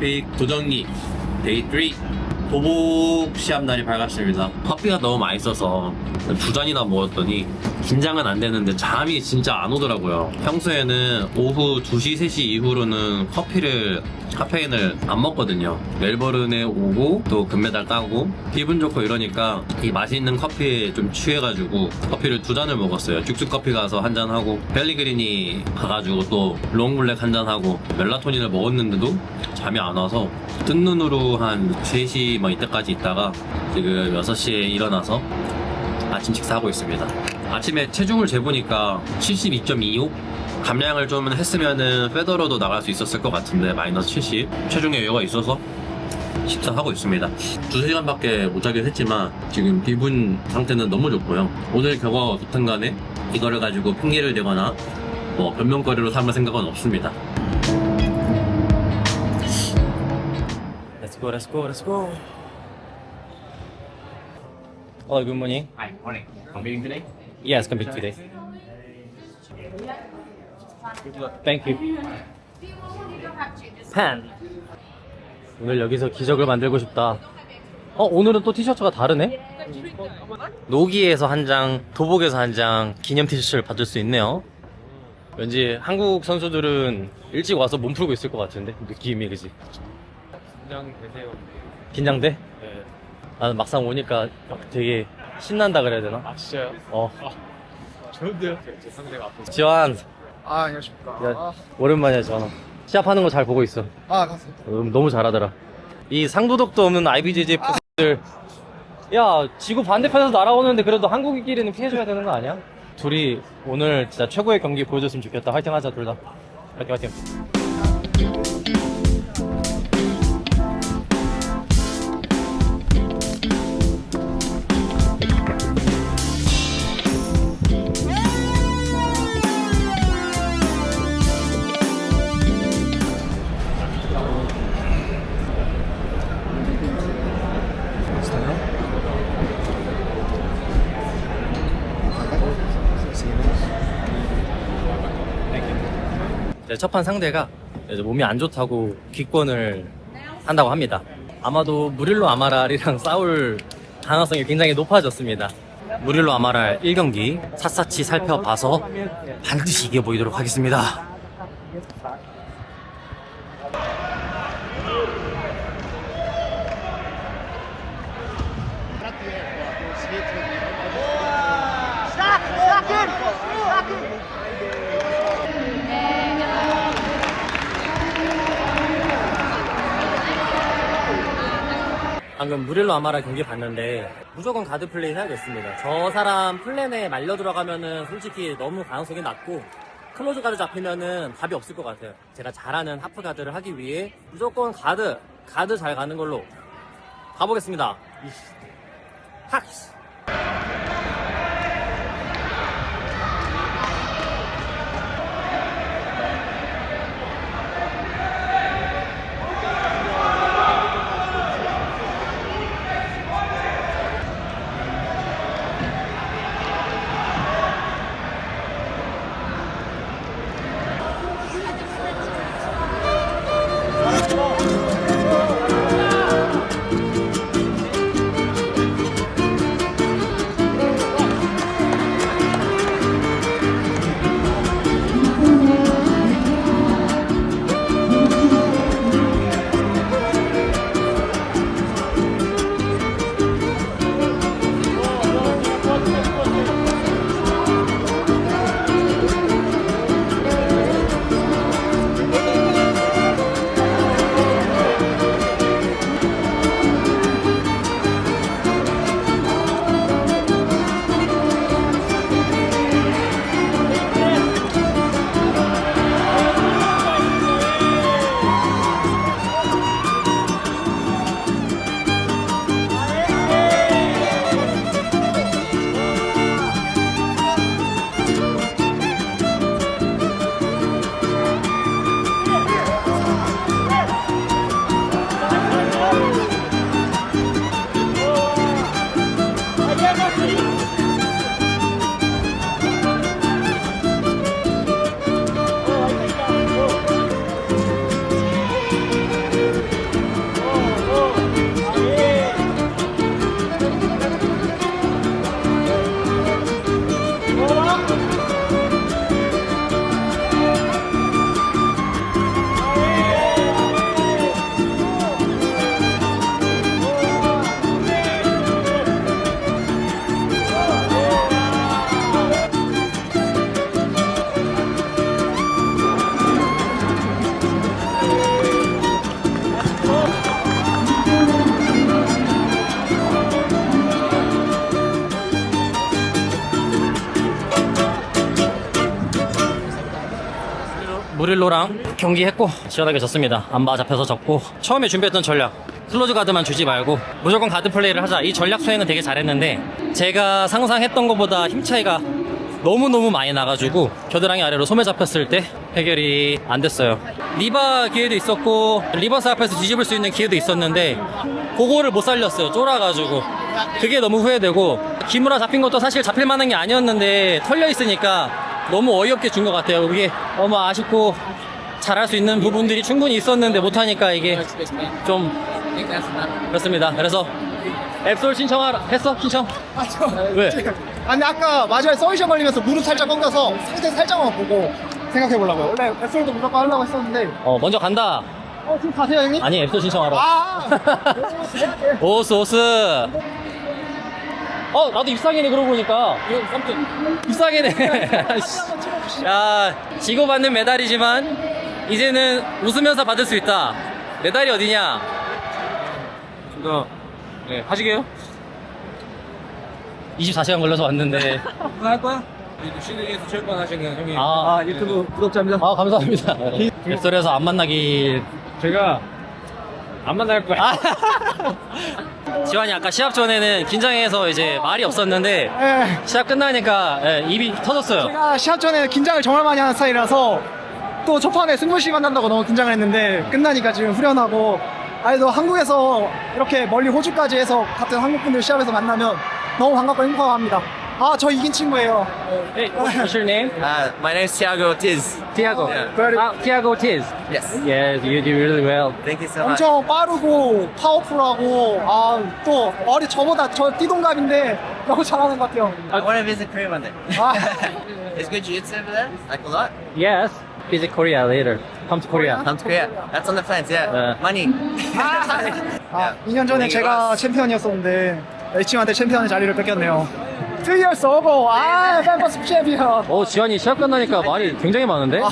패시픽 도정리 데이 3 도복 시합 날이 밝았습니다. 커피가 너무 맛있어서 두 잔이나 먹었더니 긴장은 안 되는데 잠이 진짜 안 오더라고요. 평소에는 오후 2시, 3시 이후로는 커피를 카페인을 안 먹거든요. 멜버른에 오고 또 금메달 따고 기분 좋고 이러니까 이 맛있는 커피에 좀 취해가지고 커피를 두 잔을 먹었어요. 쭉쭉 커피 가서 한 잔 하고 벨리그린이 가가지고 또 롱블랙 한 잔 하고 멜라토닌을 먹었는데도 잠이 안 와서 뜬 눈으로 한 3시 뭐 이때까지 있다가 지금 6시에 일어나서 아침 식사하고 있습니다. 아침에 체중을 재보니까 72.25? 감량을 좀 했으면은 페더러도 나갈 수 있었을 것 같은데 마이너스 70 체중에 여유가 있어서 식사하고 있습니다. 두세 시간밖에 못 자긴 했지만 지금 기분 상태는 너무 좋고요. 오늘 결과가 어떻든 간에 이거를 가지고 핑계를 대거나 뭐 변명거리로 삼을 생각은 없습니다. Let's go, let's go, let's go. Hello, good morning. Hi, morning. Competing today? Yes, compete today. Thank you. pen. 오늘 여기서 기적을 만들고 싶다. 어, 오늘은 또 티셔츠가 다르네? 노기에서 한 장, 도복에서 한 장 기념 티셔츠를 받을 수 있네요. 왠지 한국 선수들은 일찍 와서 몸 풀고 있을 것 같은데 느낌이 그지? 긴장되세요. 긴장돼? 네. 나는 막상 오니까 되게 신난다 그래야 되나? 아, 진짜요? 어. 좋은데요? 제 상대가 앞으로. 지환, 아 안녕하십니까 야, 오랜만이야 지환아. 시합하는 거 잘 보고 있어. 아 가세요 음, 너무 잘하더라. 이 상도덕도 없는 IBJJ 프들 야, 지구 반대편에서 날아오는데 그래도 한국인끼리는 피해줘야 되는 거 아니야? 둘이 오늘 진짜 최고의 경기 보여줬으면 좋겠다. 화이팅 하자, 둘 다. 화이팅, 화이팅. 첫판 상대가 몸이 안 좋다고 기권을 한다고 합니다. 아마도 무릴로 아마랄이랑 싸울 가능성이 굉장히 높아졌습니다. 무릴로 아마랄 1경기 샅샅이 살펴봐서 반드시 이겨보이도록 하겠습니다. 방금 무릴로 아마라 경기 봤는데 무조건 가드 플레이 해야겠습니다. 저 사람 플랜에 말려 들어가면은 솔직히 너무 가능성이 낮고 클로즈 가드 잡히면은 답이 없을 것 같아요. 제가 잘하는 하프 가드를 하기 위해 무조건 가드, 가드 잘 가는 걸로 가보겠습니다. 이 무릴로랑 경기했고 시원하게 졌습니다. 안바 잡혀서 졌고 처음에 준비했던 전략 클로즈 가드만 주지 말고 무조건 가드 플레이를 하자. 이 전략 수행은 되게 잘했는데 제가 상상했던 것보다 힘 차이가 너무너무 많이 나가지고 겨드랑이 아래로 소매 잡혔을 때 해결이 안 됐어요. 리바 기회도 있었고 리버스 앞에서 뒤집을 수 있는 기회도 있었는데 그거를 못 살렸어요. 쫄아가지고 그게 너무 후회되고 기무라 잡힌 것도 사실 잡힐 만한 게 아니었는데 털려 있으니까 너무 어이없게 준 것 같아요. 그게 너무 아쉽고 잘할 수 있는 부분들이 충분히 있었는데 못하니까 이게 좀 그렇습니다. 그래서 앱솔 신청하라 했어 신청 아, 저, 왜? 아니 아까 마지막에 서이션 걸리면서 무릎 살짝 꺾어서 상태 살짝만 보고 생각해 보려고요. 원래 앱솔도 무조건 하려고 했었는데 어 먼저 간다. 어 지금 가세요 형님? 아니 앱솔 신청하러. 아, 오스 오스. 어 나도 입상이네 그러고 보니까. 입상이네. 야 지고 받는 메달이지만 이제는 웃으면서 받을 수 있다. 메달이 어디냐? 이거 네 하시게요? 24시간 걸려서 왔는데. 그거 할 거야? 시드니에서 체육관 하시는 형이 아, 아 유튜브 구독자입니다. 아 감사합니다. 앱솔에서 안 만나길. 제가 안 만날 거야. 아. 지환이 아까 시합 전에는 긴장해서 이제 말이 없었는데 예, 시합 끝나니까 예, 입이 터졌어요. 제가 시합 전에 긴장을 정말 많이 하는 스타일이라서 또 초판에 승부 씨 만난다고 너무 긴장을 했는데 끝나니까 지금 후련하고 아래도 한국에서 이렇게 멀리 호주까지 해서 같은 한국 분들 시합에서 만나면 너무 반갑고 행복합니다. 아 저 이긴 친구예요. Hey, what's your name? Uh, my name is Thiago Ortiz. Tiago. Yeah. Ah, Tiago Ortiz. Yes. Yes, you do really well. Thank you so much. 엄청 빠르고 파워풀하고 아 또 어리 저보다 저 띠동갑인데 너무 잘하는 것 같아요. I want to visit Korea one day. 아, Is good jiu-jitsu over there? Like a lot? Yes. Visit Korea later. Come to Korea. Come to Korea. That's on the fence, yeah. Uh. Money. 아 2년 전에 제가 챔피언이었었는데 이 친구한테 챔피언의 자리를 뺏겼네요. 2 years ago, 아, 멤버스 챔피언. 어, 지환이 시합 끝나니까 말이 굉장히 많은데?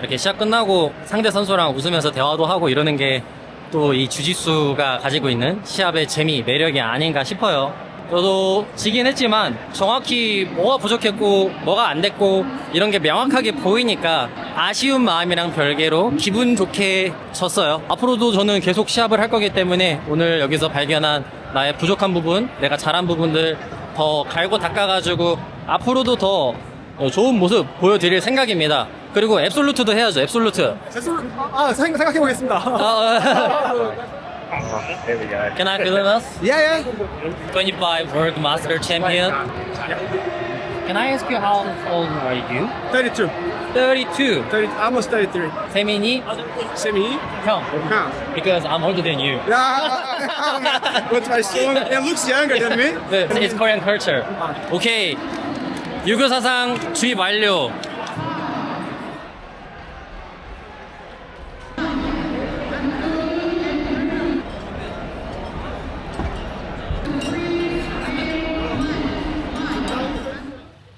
이렇게 시합 끝나고 상대 선수랑 웃으면서 대화도 하고 이러는 게 또 이 주짓수가 가지고 있는 시합의 재미, 매력이 아닌가 싶어요. 저도 지긴 했지만 정확히 뭐가 부족했고 뭐가 안 됐고 이런 게 명확하게 보이니까 아쉬운 마음이랑 별개로 기분 좋게 졌어요. 앞으로도 저는 계속 시합을 할 거기 때문에 오늘 여기서 발견한 나의 부족한 부분, 내가 잘한 부분들 더 갈고 닦아가지고 앞으로도 더 좋은 모습 보여드릴 생각입니다. 그리고 앱솔루트도 해야죠. 앱솔루트. 아, 생, 생각해 보겠습니다. 어, Can I film us? 예, 예. 25 World Master Champion. Can I ask you how old are you? 32. 32. 30, almost 33. 세민이 Semi? 형. Huh. Because I'm older than you. Yeah. What's my son? It looks younger than me. 네, It's Korean culture. 오케이. 유교 사상 주입 완료.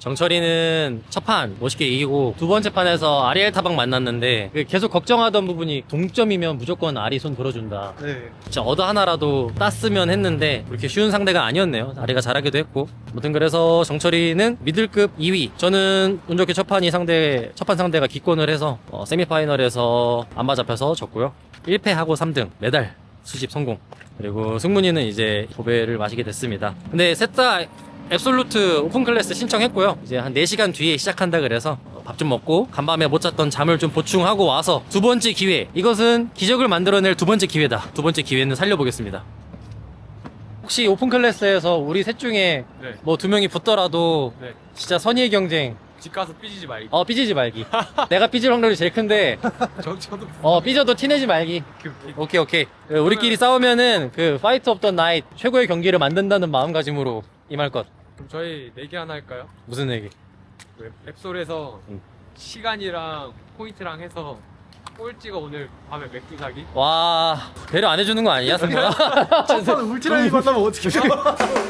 정철이는 첫 판 멋있게 이기고 두 번째 판에서 아리엘 타박 만났는데 그 계속 걱정하던 부분이 동점이면 무조건 아리 손 들어준다. 네. 진짜 얻어 하나라도 땄으면 했는데 그렇게 쉬운 상대가 아니었네요. 아리가 잘하기도 했고. 아무튼 그래서 정철이는 미들급 2위. 저는 운 좋게 첫 판이 상대 첫판 상대가 기권을 해서 어, 세미파이널에서 안 맞잡혀서 졌고요. 1패하고 3등 메달 수집 성공. 그리고 승문이는 이제 도배를 마시게 됐습니다. 근데 셋다 앱솔루트 오픈 클래스 신청했고요. 이제 한 4시간 뒤에 시작한다 그래서 밥 좀 먹고 간밤에 못 잤던 잠을 좀 보충하고 와서 두 번째 기회. 이것은 기적을 만들어낼 두 번째 기회다. 두 번째 기회는 살려보겠습니다. 혹시 오픈 클래스에서 우리 셋 중에 네. 뭐 두 명이 붙더라도 네. 진짜 선의의 경쟁 집 가서 삐지지 말기. 어 삐지지 말기 내가 삐질 확률이 제일 큰데 저 저도 어 삐져도 티내지 말기 오케이 오케이 그 우리끼리 싸우면은 그 파이트 더 나잇 최고의 경기를 만든다는 마음가짐으로 임할 것 그럼 저희 내기 하나 할까요? 무슨 얘기 그 앱솔에서 응. 시간이랑 포인트랑 해서 꼴찌가 오늘 밤에 맥주 사기. 와 배려 안 해주는 거 아니야 승관아 울트라이 만나면 어떻게